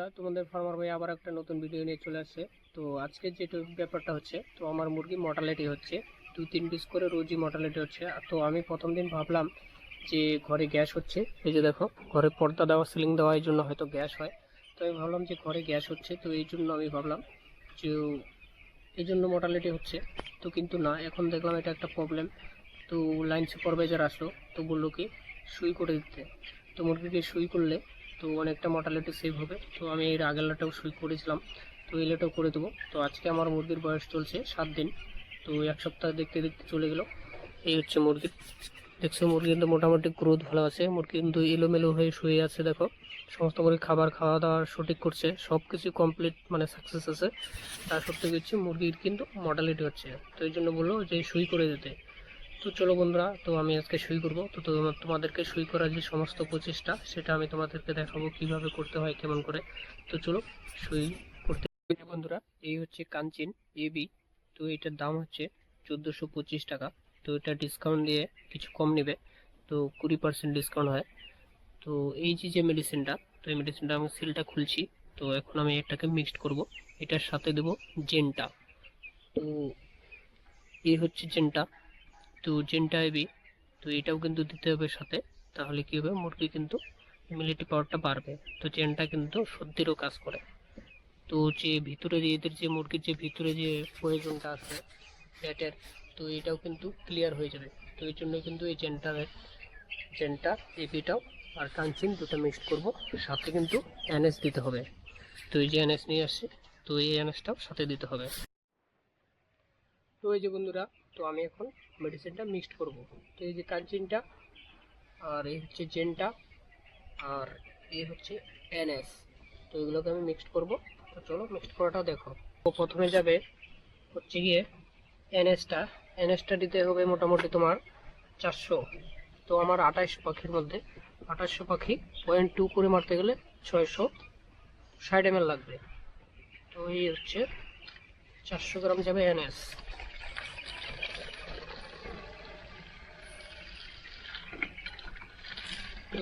বন্ধুরা, তোমাদের ফার্মার ভাই আবার একটা নতুন ভিডিও নিয়ে চলে আসছে। তো আজকে যে ব্যাপারটা হচ্ছে, তো আমার মুরগি মর্টালিটি হচ্ছে, দু তিন পিস করে রোজই মর্টালিটি হচ্ছে। তো আমি প্রথম দিন ভাবলাম যে ঘরে গ্যাস হচ্ছে। এই যে দেখো, ঘরে পর্দা দেওয়া সিলিং দেওয়া, এই জন্য হয়তো গ্যাস হয়। তো আমি ভাবলাম যে ঘরে গ্যাস হচ্ছে, তো এই জন্য আমি ভাবলাম যে এই জন্য মর্টালিটি হচ্ছে। তো কিন্তু না, এখন দেখলাম এটা একটা প্রবলেম তো লাইন সুপারভাইজার আসলো, তো বলল কি, সুই করে দিতে। তো মুরগিকে সুই করলে তো অনেকটা মর্টালিটি সেভ হবে। তো আমি এর আগের লাটাও সুই করেছিলাম। তো এই লাটাও করে দেবো। তো আজকে আমার মুরগির বয়স চলছে সাত দিন। তো এক সপ্তাহ দেখতে দেখতে চলে গেল। এই হচ্ছে মুরগির দেখছ, মুরগি কিন্তু মোটামুটি গ্রোথ ভালো আছে। মুরগি কিন্তু এলোমেলো হয়ে শুয়ে আছে, দেখো। সমস্ত মুরগি খাবার খাওয়া দাওয়া সঠিক করছে। সব কিছু কমপ্লিট মানে সাকসেস আছে। তার সত্ত্বেও হচ্ছে মুরগির কিন্তু মর্টালিটি হচ্ছে। তো এই জন্য বলল যে সুই করে দিতে। তো চলো বন্ধুরা, তো আমি আজকে সই করব। তো তোমাদেরকে সই করার যে সমস্ত প্রচেষ্টা, সেটা আমি তোমাদেরকে দেখাবো কীভাবে করতে হয়, কেমন করে। তো চলো, সই করতে বন্ধুরা, এই হচ্ছে কাঞ্চিন এবি তো এটার দাম হচ্ছে চোদ্দোশো পঁচিশ টাকা। তো এটা ডিসকাউন্ট দিয়ে কিছু কম নেবে। তো কুড়ি পার্সেন্ট ডিসকাউন্ট হয়। তো এই যে যে মেডিসিনটা তো এই মেডিসিনটা আমি সিলটা খুলছি। তো এখন আমি এটাকে মিক্সড করব। এটার সাথে দেব জেনটা। তো এই হচ্ছে জেনটা। তো জেনটা এবি তো এটাও কিন্তু দিতে হবে সাথে। তাহলে কি হবে? মুরগি কিন্তু ইমিউনিটি পাওয়ারটা বাড়বে। তো জেনটা কিন্তু সর্দিরও কাজ করে। তো যে ভিতরে যে এদের যে মুরগির যে ভিতরে যে প্রয়োজনটা আছে ফ্যাটের তো এটাও কিন্তু ক্লিয়ার হয়ে যাবে। তো এই জন্য কিন্তু এই জেনটা জেনটা এপিটাও আর কাঞ্চিন দুটো মিক্সড করব। সাথে কিন্তু এনএস দিতে হবে। তো এই যে এনএস নিয়ে আসছে, তো এই এনএসটাও সাথে দিতে হবে। তো এই যে বন্ধুরা তো আমি এখন মেডিসিনটা মিক্সড করব। তো এই যে কাঞ্চিনটা আর এই হচ্ছে জেনটা আর এই হচ্ছে এনএস তো এগুলোকে আমি মিক্সড করব। তো চলো মিক্সড করাটা দেখো। তো প্রথমে যাবে হচ্ছে গিয়ে এনএসটা এনএসটা দিতে হবে মোটামুটি তোমার চারশো। তো আমার আঠাশ পাখির মধ্যে আঠাশশো পাখি পয়েন্ট টু করে মারতে গেলে ছয়শো ষাট এম লাগবে। তো এই হচ্ছে চারশো গ্রাম যাবে এনএস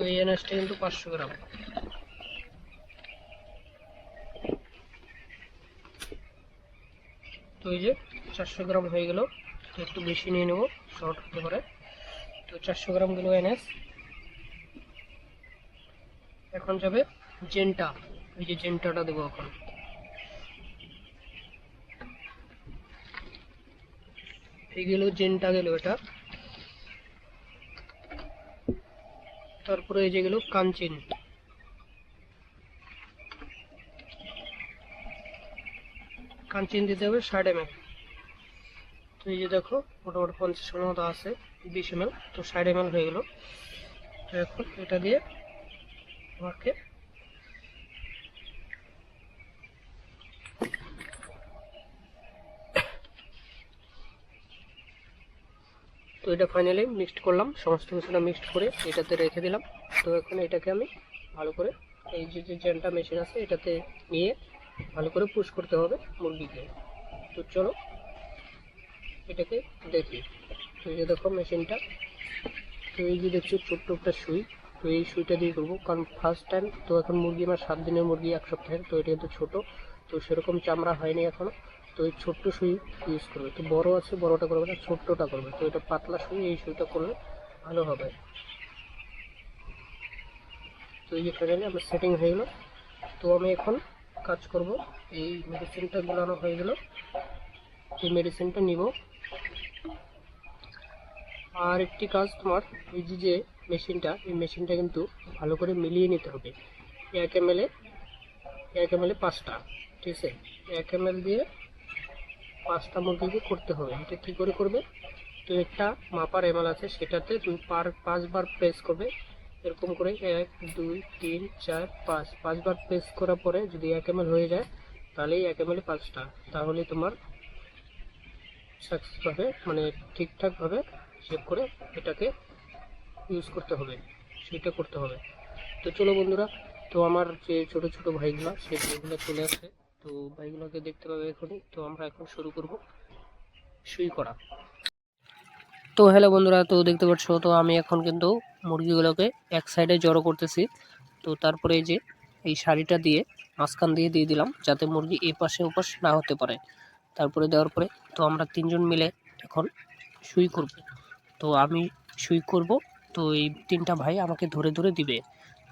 এই এনএসটা কিন্তু পাঁচশো গ্রাম। তো এই যে চারশো গ্রাম হয়ে গেল, তো একটু বেশি নিয়ে নেব, শর্ট হতে পারে। তো চারশো গ্রাম গেল এনএস। এখন যাবে জেনটা। এই যে জেনটাটা দেবো এখন। এই গেল, জেনটা গেল এটা। তারপরে এই যে গেল কাঞ্চিন। কাঞ্চিন দিতে হবে ষাট এম তো এই যে দেখো, মোটামুটি পঞ্চাশ এম মতো আছে, বিশ এম তো ষাট এম হয়ে গেল। তো এখন এটা দিয়ে আমাকে তো এটা ফাইনালি মিক্সড করলাম। সমস্ত কিছুটা মিক্সড করে এটাতে রেখে দিলাম। তো এখন এটাকে আমি ভালো করে এই যে যে জেনটা মেশিন আছে, এটাতে নিয়ে ভালো করে পুশ করতে হবে মুরগিকে। তো চলো এটাকে দেখি। তো এই যে দেখো মেশিনটা তো এই যে দেখছ ছোট্ট একটা সুই। তো এই সুইটা দিয়ে করব। কারণ ফার্স্ট টাইম তো এখন মুরগি আমার সাত দিনের মুরগি এক সপ্তাহের, তো এটা কিন্তু ছোটো। তো সেরকম চামড়া হয়নি এখনও। তো এই ছোট্ট সুই ইউজ করবে। তো বড় আছে, বড়টা করবে না, ছোট্টটা করবে। তো এটা পাতলা সুই, এই সুইটা করলে ভালো হবে। তো এই যে ফাইনালি আমার সেটিং হয়ে গেলো। তো আমি এখন কাজ করব। এই মেডিসিনটা গুলানো হয়ে গেল। এই মেডিসিনটা নিব। আর একটি কাজ তোমার, এই যে যে মেশিনটা এই মেশিনটা কিন্তু ভালো করে মিলিয়ে নিতে হবে। এক এম এল এ, এক এম এল এ পাঁচটা, ঠিক আছে? এক এম এল দিয়ে পাঁচটা মুরগিকে করতে হবে। এটা কী করে করবে? তো একটা মাপার এমএল আছে, সেটাতে তুমি পার পাঁচবার প্রেস করবে। এরকম করে এক, দুই, তিন, চার, পাঁচ। পাঁচবার প্রেস করার পরে যদি এক এমএল হয়ে যায় তাহলেই এক এমএল পাঁচটা। তাহলে তোমার সাকসেসভাবে মানে ঠিকঠাকভাবে শেপ করে এটাকে ইউজ করতে হবে। সেটা করতে হবে। তো চলো বন্ধুরা, তো আমার যে ছোট ছোট ভাইগুলো, সেই চলে আসে। তো ভাইগুলোকে দেখতে পাবে এখনই। তো আমরা এখন শুরু করব সুই করা। তো হ্যালো বন্ধুরা, তো দেখতে পাচ্ছ, তো আমি এখন কিন্তু মুরগিগুলোকে এক সাইডে জড়ো করতেছি। তো তারপরে এই যে, এই শাড়িটা দিয়ে মাঝখান দিয়ে দিয়ে দিলাম, যাতে মুরগি এ পাশে ওপাশ না হতে পারে। তারপরে দেওয়ার পরে, তো আমরা তিনজন মিলে এখন সুই করব। তো আমি সুই করব, তো এই তিনটা ভাই আমাকে ধরে ধরে দিবে।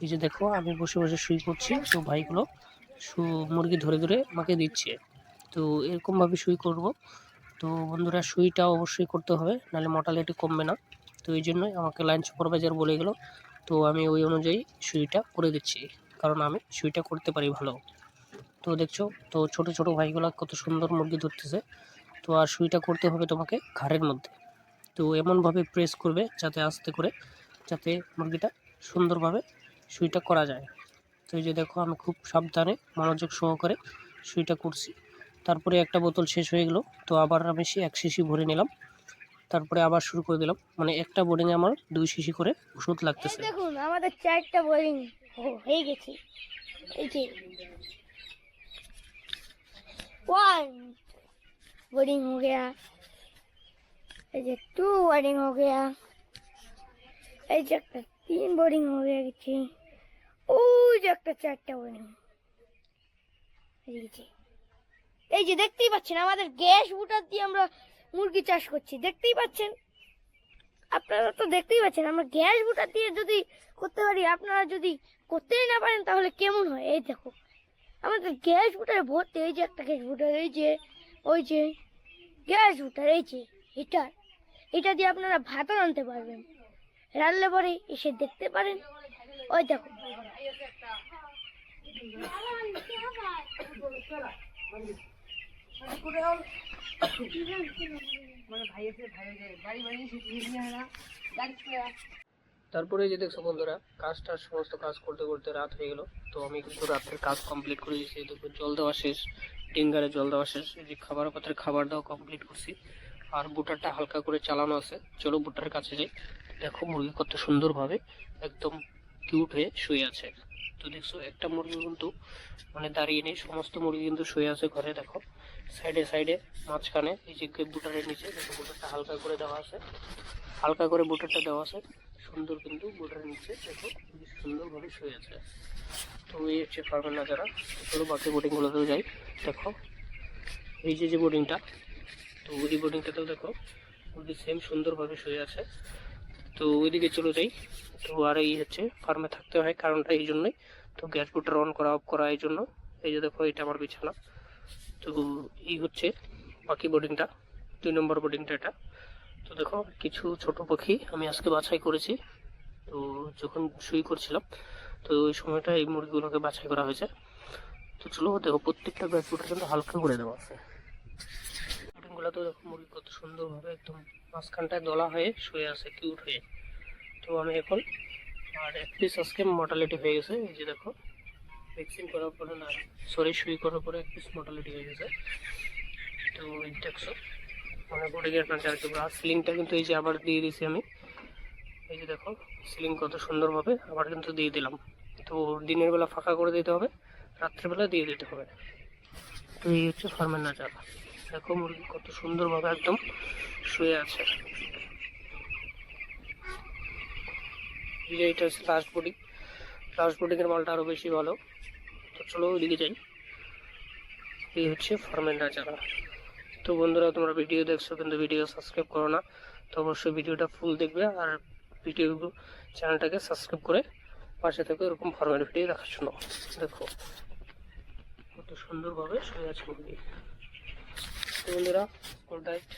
এই যে দেখো, আমি বসে বসে সুই করছি। তো ভাইগুলো সু মুরগি ধরে ধরে আমাকে দিচ্ছে। তো এরকমভাবে সুই করব। তো বন্ধুরা সুইটা অবশ্যই করতে হবে, নাহলে মর্টালিটি কমবে না। তো এই জন্যই আমাকে লাইন সুপারভাইজার বলে গেলো, তো আমি ওই অনুযায়ী সুইটা করে দিচ্ছি, কারণ আমি সুইটা করতে পারি ভালো। তো দেখছ, তো ছোট ছোট ভাইগুলো কত সুন্দর মুরগি ধরতেছে। তো আর সুইটা করতে হবে তোমাকে ঘাড়ের মধ্যে। তো এমনভাবে প্রেস করবে যাতে আস্তে করে, যাতে মুরগিটা সুন্দরভাবে সুইটা করা যায়। তো এই যে দেখো, আমি খুব সাবধানে মনোযোগ সহকারে সুইটা করছি। তারপরে একটা বোতল শেষ হয়ে গেলো, তো আবার আমি সে এক শিশি ভরে নিলাম। তারপরে আবার শুরু করে দিলাম। মানে একটা বোর্ডিংয়ে আমার দুই শিশি করে ওষুধ লাগতেছে। দেখুন, আমাদের চারটা বোর্ডিং হয়ে গেছে। এই যে। ওয়ান বোর্ডিং হয়ে গেয়া। এই যে টু বোর্ডিং হয়ে গেয়া। এই যে একটা তিন বোর্ডিং হয়ে গেছে। ওই যে একটা চারটা বোরিং এই যে। এই যে দেখতেই পাচ্ছেন, আমাদের গ্যাস বুটার দিয়ে আমরা মুরগি চাষ করছি। দেখতেই পাচ্ছেন? আপনারা তো দেখতেই পাচ্ছেন, আমরা গ্যাস বুটার দিয়ে যদি করতে পারি, আপনারা যদি করতেই না পারেন, তাহলে কেমন হয়? এই দেখো। আমাদের গ্যাস বুটার ভর্তি, এই যে একটা গ্যাস বুটার এই যে, ওই যে, গ্যাস বুটার এই যে হিটার এটা দিয়ে আপনারা ভাতও রাঁধতে পারবেন। রান্নলে পরে এসে দেখতে পারেন। ওই দেখো। তারপরে যে দেখছ বন্ধুরা, কাজটা সমস্ত কাজ করতে করতে রাত হয়ে গেল। তো আমি কিন্তু রাতের কাজ কমপ্লিট করে দিয়েছি দেখো জল দেওয়া শেষ, ডিঙ্গারে জল দেওয়া শেষ, এই যে খাবার পাত্রে খাবার দেওয়া কমপ্লিট করছি। আর বুটারটা হালকা করে চালানো আছে, চলো বুটার কাছে যাই। দেখো মুরগি কত সুন্দরভাবে একদম কিউট হয়ে শুয়ে আছে। তো দেখছ, একটা মুরগি কিন্তু মানে দাঁড়িয়ে নেই, সমস্ত মুরগি কিন্তু শুয়ে আছে ঘরে, দেখো। সাইডে সাইডে, মাঝখানে, এই যে বুটারের নিচে, দেখো বুটারটা হালকা করে দেওয়া আছে। হালকা করে বুটারটা দেওয়া আছে। সুন্দর কিন্তু বুটারের নিচে, দেখো সুন্দরভাবে শুয়ে আছে। তো এই হচ্ছে ফার্মের নাজারা। চলো বাকি বোর্ডিংগুলোতেও যাই। দেখো, এই যে যে বোর্ডিংটা তো ওই বোর্ডিংটাতেও দেখো খুবই সেম সুন্দরভাবে শুয়ে আছে। তো ওইদিকে চলে যাই। তো আর এই হচ্ছে ফার্মে থাকতে হয় কারণটা এই জন্যই। তো গ্যাস বুটার অন করা অফ করা এই জন্য। এই যে দেখো, এটা আমার বিছানা। তো এই হচ্ছে বাকি বোর্ডিংটা দুই নম্বর বোর্ডিংটা এটা। তো দেখো, কিছু ছোট পাখি আমি আজকে বাছাই করেছি। তো যখন শুই করছিলাম তো ওই সময়টা এই মুরগিগুলোকে বাছাই করা হয়েছে। তো চলো, দেখো, প্রত্যেকটা ব্যাগ ফুটে কিন্তু হালকা করে দেওয়া আছে। বুটিংগুলো তো দেখো মুরগি কত সুন্দরভাবে একদম মাঝখানটায় দলা হয়ে শুয়ে আছে কিউট হয়ে। তো আমি এখন আর এক পিস আজকে মর্টালিটি হয়ে গেছে, এই যে দেখো ভ্যাকসিন করার পরে না সরি সুই করার পরে এক পিস মর্টালিটি হয়ে গেছে। তো দেখছ মানে পড়ে গিয়ে আপনার চারটে আর সিলিংটা কিন্তু এই যে আবার দিয়ে দিয়েছি আমি। এই যে দেখো সিলিং কত সুন্দরভাবে আবার কিন্তু দিয়ে দিলাম। তো দিনের বেলা ফাঁকা করে দিতে হবে রাত্রেবেলা দিয়ে দিতে হবে। তো এই হচ্ছে ফার্মের নাচার দেখো মুরগি কত সুন্দরভাবে একদম শুয়ে আছে। এটা হচ্ছে লাস্ট বোর্ডিং লাস্ট বোর্ডিংয়ের মালটা আরও বেশি ভালো। তো চলো ওইদিকে যাই। এই হচ্ছে ফার্মের নাচারা তো বন্ধুরা, তোমরা ভিডিও দেখছ, কিন্তু ভিডিও সাবস্ক্রাইব করো না। তো অবশ্যই ভিডিওটা ফুল দেখবে আর ভিডিও চ্যানেলটাকে সাবস্ক্রাইব করে পাশে থেকে এরকম ফরম্যাট ভিডিও দেখার জন্য। দেখো, কত সুন্দরভাবে শুয়ে আছে মুরগি বন্ধুরা গুড নাইট